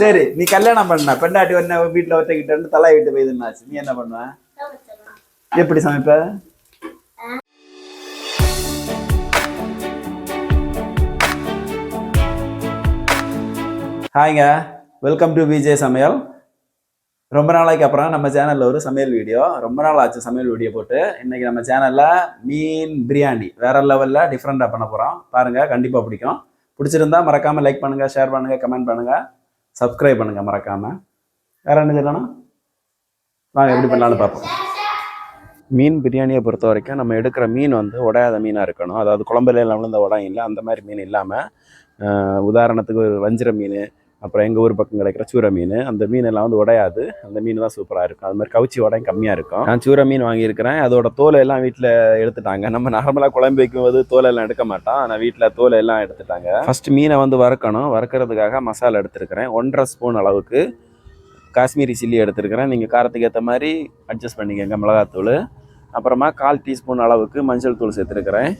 சரி நீ கல்யாணம் பண்ண. பெண்டாட்டி ஒன்ன வீட்டுல இருந்து தலை விட்டு போயிருந்தாச்சு நீ என்ன பண்ணுவ? எப்படி சமைப்ப? ஹாய்ங்க. வெல்கம் டு விஜய் சமையல். ரொம்ப நாளைக்கு அப்புறம் நம்ம சேனல்ல ஒரு சமையல் வீடியோ. ரொம்ப நாள் ஆச்சு சமையல் வீடியோ போட்டு. இன்னைக்கு நம்ம சேனல்ல மீன் பிரியாணி. வேற லெவல்ல டிஃப்ரெண்டா பண்ண போறோம். பாருங்க கண்டிப்பா பிடிக்கும். பிடிச்சிருந்தா மறக்காம லைக் பண்ணுங்க ஷேர் பண்ணுங்க கமெண்ட் பண்ணுங்க. சப்ஸ்கிரைப் பண்ணுங்க மறக்காம. வேற என்ன சொல்லணும் நாங்கள் எப்படி பண்ணலான்னு பார்ப்போம். மீன் பிரியாணியை பொறுத்த வரைக்கும் நம்ம எடுக்கிற மீன் வந்து உடையாத மீனாக இருக்கணும். அதாவது குழம்புல எல்லாம் விழுந்த உடையும் இல்லை அந்த மாதிரி மீன் இல்லாமல் உதாரணத்துக்கு ஒரு வஞ்சிர மீன் அப்புறம் எங்கள் ஊர் பக்கம் கிடைக்கிற சூரை மீன். அந்த மீன் எல்லாம் வந்து உடையாது. அந்த மீன் தான் சூப்பராக இருக்கும். அது மாதிரி கவுச்சி உடையும் கம்மியாக இருக்கும். நான் சூரை மீன் வாங்கியிருக்கிறேன். அதோட தோலை எல்லாம் வீட்டில் எடுத்துட்டாங்க. நம்ம நார்மலாக குழம்பு வைக்கும்போது தோலை எல்லாம் எடுக்க மாட்டோம். ஆனால் வீட்டில் தோலை எல்லாம் எடுத்துட்டாங்க. ஃபஸ்ட்டு மீனை வந்து வறுக்கணும். வறுக்கிறதுக்காக மசாலா எடுத்திருக்கிறேன். ஒன்றரை ஸ்பூன் அளவுக்கு காஷ்மீரி சில்லி எடுத்துருக்கிறேன். நீங்கள் காரத்துக்கு ஏற்ற மாதிரி அட்ஜஸ்ட் பண்ணிக்கோங்க மிளகாத்தூள். அப்புறமா கால் டீஸ்பூன் அளவுக்கு மஞ்சள் தூள் சேர்த்துருக்கிறேன்.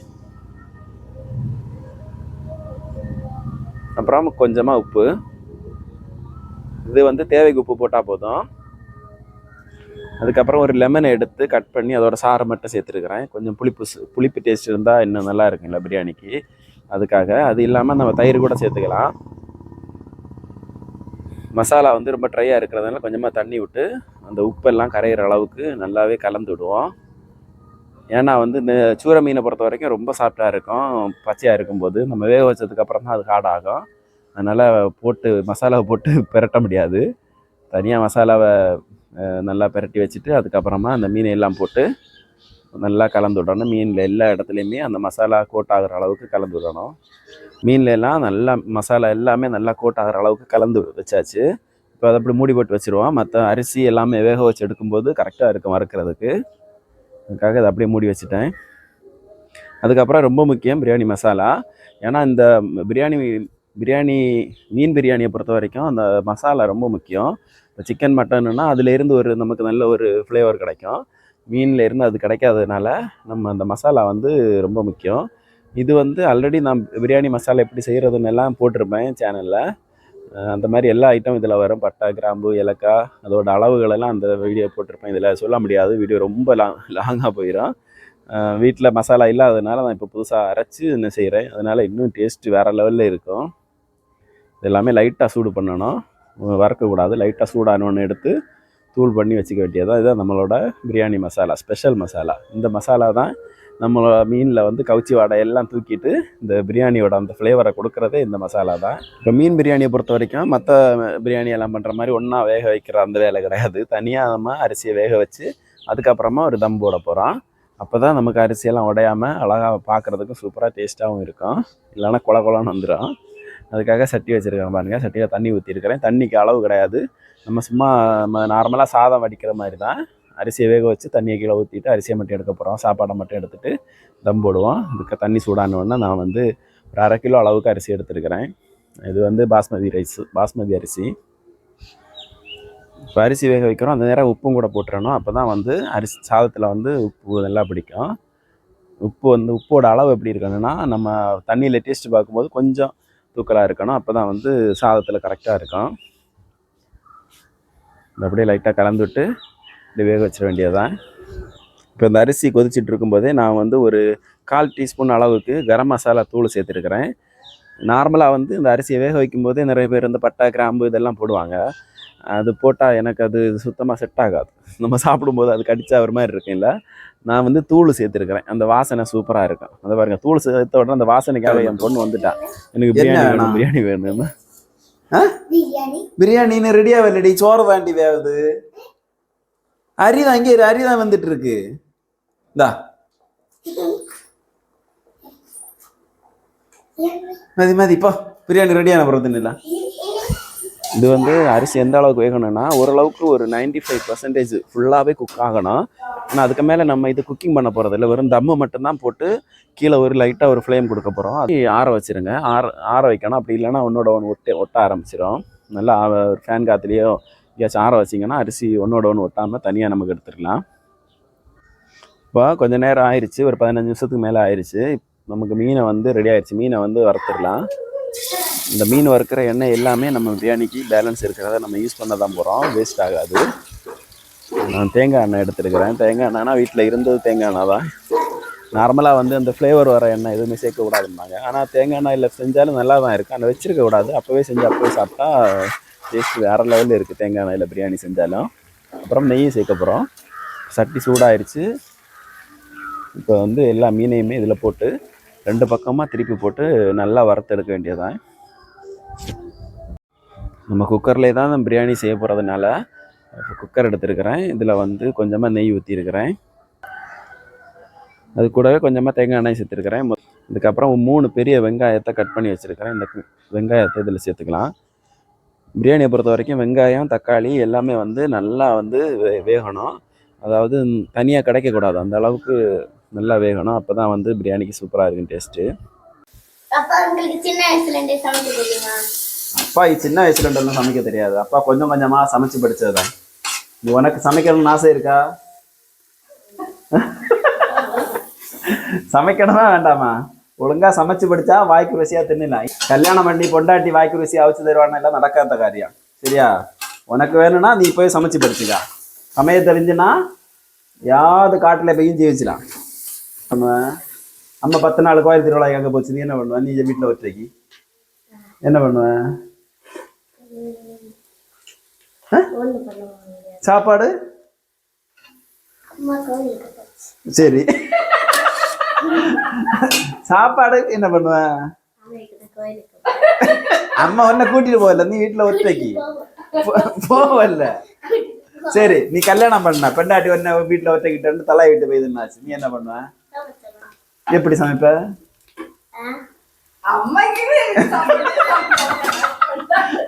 அப்புறம் கொஞ்சமாக உப்பு. இது வந்து தேவைக்கு உப்பு போட்டால் போதும். அதுக்கப்புறம் ஒரு லெமனை எடுத்து கட் பண்ணி அதோட சாரை மட்டும் சேர்த்துருக்குறேன். கொஞ்சம் புளிப்பு புளிப்பு டேஸ்ட் இருந்தால் இன்னும் நல்லா இருக்குங்களா பிரியாணிக்கு. அதுக்காக அது இல்லாமல் நம்ம தயிர் கூட சேர்த்துக்கலாம். மசாலா வந்து ரொம்ப ட்ரையாக இருக்கிறதுனால கொஞ்சமாக தண்ணி விட்டு அந்த உப்பெல்லாம் கரையிற அளவுக்கு நல்லாவே கலந்து விடுவோம். ஏன்னா வந்து இந்த சூர மீனை பொறுத்த வரைக்கும் ரொம்ப சாஃப்டாக இருக்கும் பச்சையாக இருக்கும்போது. நம்ம வேக வச்சதுக்கப்புறம் தான் அது ஹார்ட் ஆகும். அதனால் போட்டு மசாலாவை போட்டு பெரட்ட முடியாது. தனியாக மசாலாவை நல்லா பெரட்டி வச்சுட்டு அதுக்கப்புறமா அந்த மீனை எல்லாம் போட்டு நல்லா கலந்து விடணும். மீனில் எல்லா இடத்துலையுமே அந்த மசாலா கோட் ஆகுற அளவுக்கு கலந்து விடணும். மீனில் எல்லாம் நல்லா மசாலா எல்லாமே நல்லா கோட் ஆகிற அளவுக்கு கலந்து வச்சாச்சு. இப்போ அதை அப்படி மூடி போட்டு வச்சுருவோம். மற்ற அரிசி எல்லாமே வேக வச்சு எடுக்கும்போது கரெக்டாக இருக்கும் வறுக்கிறதுக்கு. அதுக்காக இதை அப்படியே மூடி வச்சுட்டேன். அதுக்கப்புறம் ரொம்ப முக்கியம் பிரியாணி மசாலா. ஏன்னா இந்த பிரியாணி பிரியாணி மீன் பிரியாணியை பொறுத்த வரைக்கும் அந்த மசாலா ரொம்ப முக்கியம். இப்போ சிக்கன் மட்டன்னா அதுலேருந்து ஒரு நமக்கு நல்ல ஒரு ஃப்ளேவர் கிடைக்கும். மீன்லேருந்து அது கிடைக்காததுனால நம்ம அந்த மசாலா வந்து ரொம்ப முக்கியம். இது வந்து ஆல்ரெடி நான் பிரியாணி மசாலா எப்படி செய்கிறதுன்னு எல்லாம் போட்டிருப்பேன் சேனலில் அந்த மாதிரி எல்லா ஐட்டம் இதில் வரும். பட்டை கிராம்பு ஏலக்காய் அதோட அளவுகளெல்லாம் அந்த வீடியோ போட்டிருப்பேன். இதில் சொல்ல முடியாது. வீடியோ ரொம்ப லாங் லாங்காக போயிடும் வீட்டில் மசாலா இல்லாததுனால நான் இப்போ புதுசாக அரைச்சி இன்னும் செய்கிறேன் அதனால் இன்னும் டேஸ்ட்டு வேறு லெவலில் இருக்கும். இது எல்லாமே லைட்டாக சூடு பண்ணணும். வறுக்கக்கூடாது. லைட்டாக சூடானோன்னு எடுத்து தூள் பண்ணி வச்சுக்க வேண்டியதான் இதுதான் நம்மளோட பிரியாணி மசாலா ஸ்பெஷல் மசாலா. இந்த மசாலா தான் நம்மளோட மீனில் வந்து கவுச்சி வாடை எல்லாம் தூக்கிட்டு இந்த பிரியாணியோட அந்த ஃப்ளேவரை கொடுக்குறதே இந்த மசாலா தான். இப்போ மீன் பிரியாணியை பொறுத்த வரைக்கும் மற்ற பிரியாணி எல்லாம் பண்ணுற மாதிரி ஒன்றா வேக வைக்கிற அந்த வேலை கிடையாது. தனியாக நம்ம அரிசியை வேக வச்சு அதுக்கப்புறமா ஒரு தம் போட போகிறோம் அப்போ தான் நமக்கு அரிசியெல்லாம் உடையாமல் அழகாக பார்க்குறதுக்கும் சூப்பராக டேஸ்ட்டாகவும் இருக்கும். இல்லைன்னா குள குளம்னு வந்துடும் அதுக்காக சட்டி வச்சுருக்கேன் பாருங்கள் சட்டியில் தண்ணி ஊற்றிருக்கிறேன் தண்ணிக்கு அளவு கிடையாது. நம்ம சும்மா நம்ம நார்மலாக சாதம் வடிக்கிற மாதிரி தான் அரிசியை வேக வச்சு தண்ணியை கீழே ஊற்றிட்டு அரிசியை மட்டும் எடுக்க போகிறோம் சாப்பாடை மட்டும் எடுத்துகிட்டு தம் போடுவோம். இதுக்கு தண்ணி சூடானோடனே நான் வந்து ஒரு அரை கிலோ அளவுக்கு அரிசி எடுத்துருக்கிறேன். இது வந்து பாஸ்மதி ரைஸ் பாஸ்மதி அரிசி. இப்போ அரிசி வேக வைக்கிறோம். அந்த நேரம் உப்பும் கூட போட்டுறணும். அப்போ தான் வந்து அரிசி சாதத்தில் வந்து உப்பு நல்லா பிடிக்கும். உப்பு வந்து உப்போட அளவு எப்படி இருக்கணும்னா நம்ம தண்ணியில் டேஸ்ட்டு பார்க்கும்போது கொஞ்சம் தூக்கலாக இருக்கணும் அப்போ தான் வந்து சாதத்தில் கரெக்டாக இருக்கும் இந்த அப்படியே லைட்டாக கலந்து விட்டு இப்படி வேக வச்சிட வேண்டியதுதான். இப்போ இந்த அரிசி கொதிச்சிட்டு இருக்கும்போதே நான் வந்து ஒரு கால் டீஸ்பூன் அளவுக்கு கரம் மசாலா தூள் சேர்த்துருக்குறேன். நார்மலாக வந்து இந்த அரிசியை வேக வைக்கும்போதே நிறைய பேர் இந்த பட்டை கிராம்பு இதெல்லாம் போடுவாங்க. அது போட்டால் எனக்கு அது சுத்தமாக செட் ஆகாது. நம்ம சாப்பிடும்போது அது கடிச்சா ஒரு மாதிரி இருக்குல்ல நான் வந்து தூள் சேர்த்துருக்கிறேன். அந்த வாசனை சூப்பராக இருக்கும். அதை பாருங்க தூள் சேர்த்த உடனே அந்த வாசனைக்காக என் பொண்ணு வந்துட்டா. எனக்கு பிரியாணி வேணும்? வேணும்? பிரியாணி வேணும்னு. பிரியாணி. பிரியாணின்னு ரெடியா வரலடி சோறு தாண்டி வேவுது. அரி தான் இங்கே இரு, அரி தான் வந்துட்டு இருக்கு இந்தா. மதி மதி இப்போ பிரியாணி ரெடியான பிறகு இல்லை இது வந்து அரிசி எந்த அளவுக்கு வேகணும்னா ஓரளவுக்கு ஒரு 95% ஃபைவ் பர்சன்டேஜ் ஃபுல்லாகவே குக் ஆகணும். ஆனால் அதுக்கு மேலே நம்ம இது குக்கிங் பண்ண போகிறது இல்லை. வெறும் தம்மு மட்டும்தான் போட்டு கீழே ஒரு லைட்டாக ஒரு ஃப்ளேம் கொடுக்க போகிறோம் அது ஆற வச்சிருங்க. ஆற ஆற வைக்கணும். அப்படி இல்லைன்னா ஒன்றோட ஒன்று ஒட்ட ஒட்ட ஆரம்பிச்சிடும் நல்லா ஒரு ஃபேன் காத்துலேயோ எங்கேயாச்சும் ஆற வச்சிங்கன்னா அரிசி ஒன்றோட ஒன்று ஒட்டாமல் தனியாக நமக்கு எடுத்துக்கலாம் இப்போ கொஞ்சம் நேரம் ஆயிடுச்சு ஒரு பதினஞ்சு நிமிஷத்துக்கு மேலே ஆயிடுச்சு நமக்கு மீனை வந்து ரெடி ஆயிடுச்சு மீனை வந்து வறுத்துடலாம். இந்த மீன் வறுக்கிற எண்ணெய் எல்லாமே நம்ம பிரியாணிக்கு பேலன்ஸ் இருக்கிறத நம்ம யூஸ் பண்ண தான் போகிறோம் வேஸ்ட் ஆகாது. நான் தேங்காய் எண்ணெய் எடுத்துருக்கிறேன். தேங்காய் எண்ணெய்னா வீட்டில் இருந்தது தேங்காய் எண்ணெய் தான். நார்மலாக வந்து அந்த ஃப்ளேவர் வர எண்ணெய் எதுவுமே சேர்க்கக்கூடாதுன்னாங்க ஆனால் தேங்காய் எண்ணெய் இல்லை செஞ்சாலும் நல்லா தான் இருக்குது ஆனால் வச்சுருக்க கூடாது. அப்போவே செஞ்சு அப்போவே சாப்பிட்டா டேஸ்ட் வேறு லெவலில் இருக்குது தேங்காய் எண்ணெயில் பிரியாணி செஞ்சாலும். அப்புறம் நெய்யும் சேர்க்க போகிறோம் சட்டி சூடாயிருச்சு. இப்போ வந்து எல்லா மீனையுமே இதில் போட்டு ரெண்டு பக்கமாக திருப்பி போட்டு நல்லா வறுத்தெடுக்க வேண்டியதான் நம்ம குக்கர்லேயே தான் பிரியாணி செய்ய போகிறதுனால குக்கர் எடுத்துருக்கிறேன். இதில் வந்து கொஞ்சமாக நெய் ஊற்றிருக்கிறேன் அது கூடவே கொஞ்சமாக தேங்காய் எண்ணெய் சேர்த்துருக்கிறேன். மொ- இதுக்கப்புறம் மூணு பெரிய வெங்காயத்தை கட் பண்ணி வச்சுருக்கிறேன். இந்த வெங்காயத்தை இதில் சேர்த்துக்கலாம். பிரியாணியை பொறுத்த வரைக்கும் வெங்காயம் தக்காளி எல்லாமே வந்து நல்லா வந்து வே- வேகணும். அதாவது தனியாக கிடைக்கக்கூடாது. அந்த அளவுக்கு நல்லா வேகணும். அப்போ தான் வந்து பிரியாணிக்கு சூப்பராக இருக்கும் டேஸ்ட்டு. அப்பா உங்களுக்கு சின்ன வயசுல இருந்தே சமைக்க தெரியுமா அப்பா சின்ன வயசுல இருந்தெல்லாம் சமைக்க தெரியாது. அப்பா கொஞ்சம் கொஞ்சமா சமைச்சு படிச்சதுதான். நீ உனக்கு சமைக்கணும்னு ஆசை இருக்கா? சமைக்கணுமா வேண்டாமா? ஒழுங்கா சமைச்சு படிச்சா வாய்க்கு ருசியா தின்னலாம். கல்யாணம் பண்ணி பொண்டாட்டி வாய்க்கு ருசியா அவிச்சு தருவான்னு எல்லாம் நடக்காத காரியம். சரியா? உனக்கு வேணும்னா நீ போய் சமைச்சு படிச்சுக்கா. சமைய தெரிஞ்சுன்னா யாவது காட்டுல போய் ஜீவிச்சலாம் நம்ம அம்மா பத்து நாள் கோயில் திருவிழா எங்க போச்சு நீ என்ன பண்ணுவ நீ வீட்டுல ஒற்றைக்கு என்ன பண்ணுவ சாப்பாடு சரி சாப்பாடு என்ன பண்ணுவ அம்மா உன்னை கூட்டிட்டு போகல நீ வீட்டுல ஒற்றைக்கு போ- போவல்ல சரி நீ கல்யாணம் பண்ண பெண்டாட்டி உன்ன வீட்டுல ஒற்றைக்கிட்டு தலை விட்டு போயிருந்தாச்சு நீ என்ன பண்ணுவ எப்படி சமைப்ப?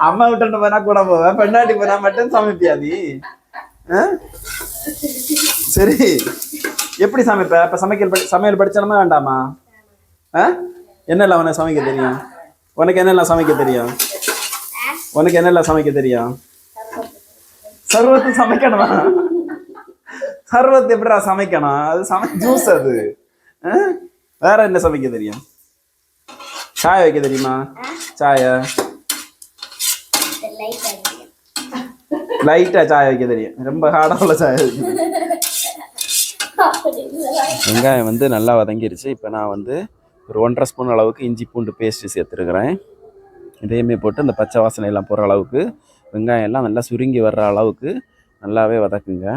அம்மா விட்டு போனா கூட போவேன் பெண்டாட்டி போனா மட்டும் சமைப்பியா நீ ஆ? சரி. எப்படி சமைப்ப? அப்ப சமைக்கல் சமையல் படிச்சனமா வேண்டாமா? என்னெல்லாம் உனக்கு சமைக்க தெரியும்? உனக்கு என்னெல்லாம் சமைக்க தெரியும்? உனக்கு என்னெல்லாம் சமைக்க தெரியும்? சர்வத்து சமைக்கணுமா? சர்வத்து எப்படிடா சமைக்கணும்? அது சமை ஜூஸ் அது. ஆ? வேற என்ன சமைக்க தெரியும்? சாய வைக்க தெரியுமா? சாய. லைட்டா சாய வைக்க தெரியும். ரொம்ப ஹார்டா உள்ள சாய? வெங்காயம் வந்து நல்லா வதங்கிருச்சு. இப்போ நான் வந்து ஒரு ஒன்றரை ஸ்பூன் அளவுக்கு இஞ்சி பூண்டு பேஸ்ட்டு சேர்த்துருக்குறேன். இதையுமே போட்டு இந்த பச்சை வாசனை எல்லாம் போகிற அளவுக்கு வெங்காயம் எல்லாம் நல்லா சுருங்கி வர்ற அளவுக்கு நல்லாவே வதக்குங்க.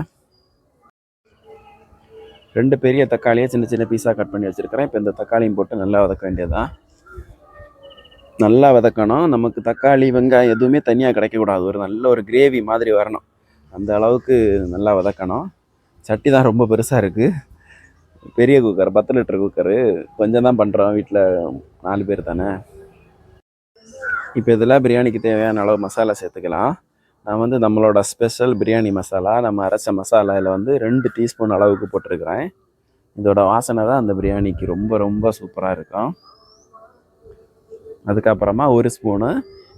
ரெண்டு பெரிய தக்காளியை சின்ன சின்ன பீஸாக கட் பண்ணி வச்சுருக்கிறேன். இப்போ இந்த தக்காளியும் போட்டு நல்லா வதக்க வேண்டியதுதான். நல்லா வதக்கணும். நமக்கு தக்காளி வெங்காயம் எதுவுமே தனியாக கிடைக்கக்கூடாது. ஒரு நல்ல ஒரு கிரேவி மாதிரி வரணும். அந்த அளவுக்கு நல்லா வதக்கணும். சட்டி தான் ரொம்ப பெருசாக இருக்குது பெரிய குக்கர் பத்து லிட்டர் குக்கரு கொஞ்சம் தான் பண்ணுறோம் வீட்டில் நாலு பேர் தானே. இப்போ இதெல்லாம் பிரியாணிக்கு தேவையான அளவு மசாலா சேர்த்துக்கலாம். நான் வந்து நம்மளோட ஸ்பெஷல் பிரியாணி மசாலா நம்ம அரைச்ச மசாலாவில் வந்து ரெண்டு டீஸ்பூன் அளவுக்கு போட்டிருக்கிறேன். இதோட வாசனை தான் அந்த பிரியாணிக்கு ரொம்ப ரொம்ப சூப்பராக இருக்கும். அதுக்கப்புறமா ஒரு ஸ்பூனு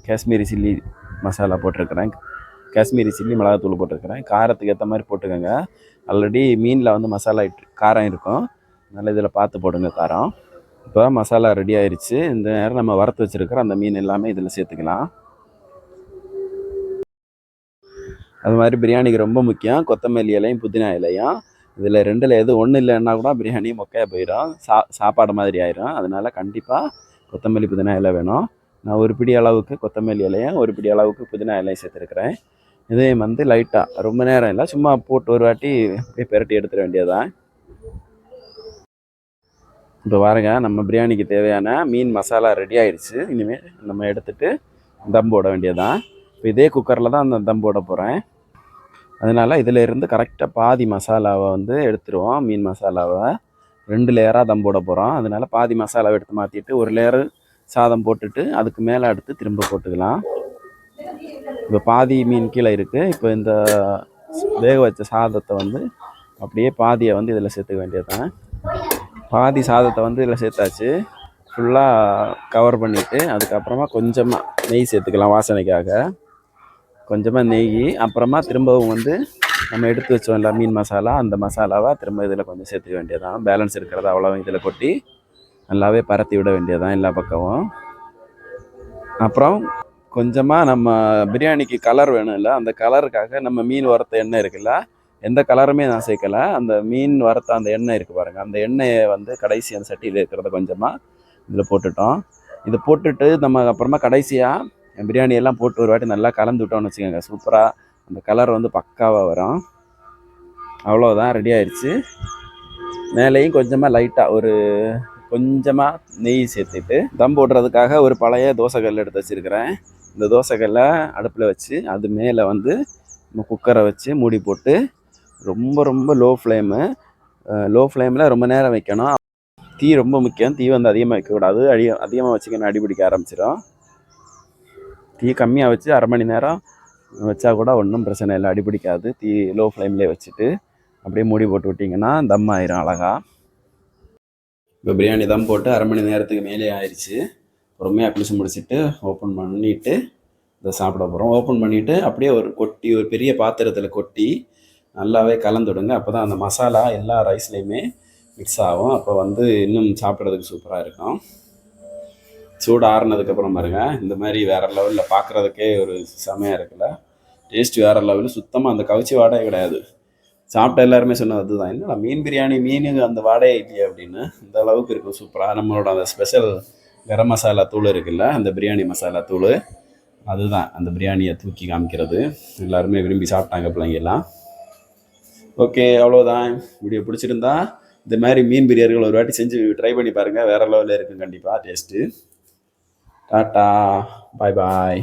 காஷ்மீரி சில்லி மசாலா போட்டிருக்கிறேன். காஷ்மீரி சில்லி மிளகாத்தூள் போட்டிருக்கிறேன். காரத்துக்கு ஏற்ற மாதிரி போட்டுக்கோங்க. ஆல்ரெடி மீனில் வந்து மசாலா காரம் இருக்கும். அதனால் இதில் பார்த்து போடுங்க காரம். இப்போ மசாலா ரெடி ஆயிடுச்சு இந்த நேரம் நம்ம வறுத்து வச்சுருக்கிற அந்த மீன் எல்லாமே இதில் சேர்த்துக்கலாம். அது மாதிரி பிரியாணிக்கு ரொம்ப முக்கியம். கொத்தமல்லி இலையும் புதினா இலையும். இதில் ரெண்டில் எது ஒன்றும் இல்லைன்னா கூட பிரியாணி மொக்கையாக போயிடும். சா சாப்பாடு மாதிரி ஆயிரும். அதனால கண்டிப்பாக கொத்தமல்லி புதினா இலை வேணும். நான் ஒரு பிடி அளவுக்கு கொத்தமல்லி இலையும் ஒரு பிடி அளவுக்கு புதினா இலையும் சேர்த்துருக்குறேன். இதையும் வந்து லைட்டாக ரொம்ப நேரம் இல்லை. சும்மா போட்டு ஒரு வாட்டி அப்படியே பெரட்டி எடுத்துட வேண்டியதுதான். இப்போ பாருங்க நம்ம பிரியாணிக்கு தேவையான மீன் மசாலா ரெடி ஆயிடுச்சு. இனிமேல் நம்ம எடுத்துட்டு தம் போட வேண்டியதுதான். இப்போ இதே குக்கரில் தான் அந்த தம் போட போகிறேன் அதனால் இதில் இருந்து கரெக்டாக பாதி மசாலாவை வந்து எடுத்துருவோம். மீன் மசாலாவை ரெண்டு லேயராக தம் போட போகிறோம் அதனால் பாதி மசாலாவை எடுத்து மாற்றிட்டு ஒரு லேயர் சாதம் போட்டுட்டு அதுக்கு மேலே அடுத்து திரும்ப போட்டுக்கலாம். இப்போ பாதி மீன் கீழே இருக்குது இப்போ இந்த வேக வச்ச சாதத்தை வந்து அப்படியே பாதியை வந்து இதில் சேர்த்துக்க வேண்டியதுதான். பாதி சாதத்தை வந்து இதில் சேர்த்தாச்சு. ஃபுல்லாக கவர் பண்ணிவிட்டு அதுக்கப்புறமா கொஞ்சமாக நெய் சேர்த்துக்கலாம் வாசனைக்காக. கொஞ்சமாக நெய் அப்புறமா திரும்பவும் வந்து நம்ம எடுத்து வச்சோம்ல மீன் மசாலா அந்த மசாலாவை திரும்ப இதில் கொஞ்சம் சேர்த்துக்க வேண்டியதான் பேலன்ஸ் இருக்கிறத அவ்வளோ இதில் கொட்டி நல்லாவே பரத்தி விட வேண்டியதான் எல்லா பக்கமும். அப்புறம் கொஞ்சமாக நம்ம பிரியாணிக்கு கலர் வேணும்ல அந்த கலருக்காக நம்ம மீன் வறுத்த எண்ணெய் இருக்குல்ல எந்த கலருமே நான் சேர்க்கல. அந்த மீன் வறுத்த அந்த எண்ணெய் இருக்குது பாருங்கள் அந்த எண்ணெயை வந்து கடைசி அந்த சட்டியில் இருக்கிறத கொஞ்சமாக இதில் போட்டுட்டோம். இதை போட்டுட்டு நம்ம அப்புறமா கடைசியாக பிரியாணி எல்லாம் போட்டு ஒரு வாட்டி நல்லா கலந்து விட்டோம்னு வச்சுக்கோங்க. சூப்பராக அந்த கலர் வந்து பக்காவாக வரும். அவ்வளோதான் ரெடி ஆயிடுச்சு. மேலேயும் கொஞ்சமாக லைட்டாக ஒரு கொஞ்சமாக நெய் சேர்த்துட்டு தம் போடுறதுக்காக ஒரு பழைய தோசைக்கல் எடுத்து வச்சுருக்கிறேன். இந்த தோசைக்கல்லை அடுப்பில் வச்சு அது மேலே வந்து நம்ம குக்கரை வச்சு மூடி போட்டு ரொம்ப ரொம்ப லோ ஃப்ளேமு லோ ஃப்ளேமில் ரொம்ப நேரம் வைக்கணும். தீ ரொம்ப முக்கியம். தீ வந்து அதிகமாக வைக்கக்கூடாது. அடி அதிகமாக வச்சுக்கணும் அடிபிடிக்க ஆரம்பிச்சிடும் தீ கம்மியாக வச்சு அரை மணி நேரம் வச்சா கூட ஒன்றும் பிரச்சனை இல்லை. அடிபிடிக்காது தீ லோ ஃப்ளேம்லேயே வச்சுட்டு அப்படியே மூடி போட்டு விட்டிங்கன்னா தம் ஆயிரும் அழகாக இப்போ பிரியாணி தம் போட்டு அரை மணி நேரத்துக்கு மேலே ஆயிடுச்சு பொறுமையாக குளிச்சு முடிச்சுட்டு ஓப்பன் பண்ணிவிட்டு இதை சாப்பிட போகிறோம் ஓப்பன் பண்ணிவிட்டு அப்படியே ஒரு கொட்டி ஒரு பெரிய பாத்திரத்தில் கொட்டி நல்லாவே கலந்துடுங்க அப்போ தான் அந்த மசாலா எல்லா ரைஸ்லேயுமே மிக்ஸ் ஆகும். அப்போ வந்து இன்னும் சாப்பிட்றதுக்கு சூப்பராக இருக்கும். சூடு ஆறுனதுக்கப்புறம் பாருங்கள் இந்த மாதிரி வேறு லெவலில் பார்க்குறதுக்கே ஒரு செமையாக இருக்குல்ல. டேஸ்ட் வேறு லெவலில் சுத்தமாக அந்த கவிச்சி வாடையே கிடையாது. சாப்பிட்ட எல்லாருமே சொன்னது அதுதான். என்னடா மீன் பிரியாணி மீனுக்கு அந்த வாடகை இல்லையே அப்படின்னு. இந்த அளவுக்கு இருக்கும். சூப்பராக நம்மளோட அந்த ஸ்பெஷல் கரம் மசாலா தூள் இருக்குல்ல அந்த பிரியாணி மசாலா தூள். அதுதான். அந்த பிரியாணியை தூக்கி காமிக்கிறது. எல்லாருமே விரும்பி சாப்பிட்டாங்க பிள்ளைங்க எல்லாம். ஓகே அவ்வளோதான் வீடியோ பிடிச்சிருந்தா இந்த மாதிரி மீன் பிரியர்கள் ஒரு வாட்டி செஞ்சு ட்ரை பண்ணி பாருங்கள் வேறு லெவலில் இருக்கும் கண்டிப்பாக டேஸ்ட்டு டாட்டா பாய் பாய்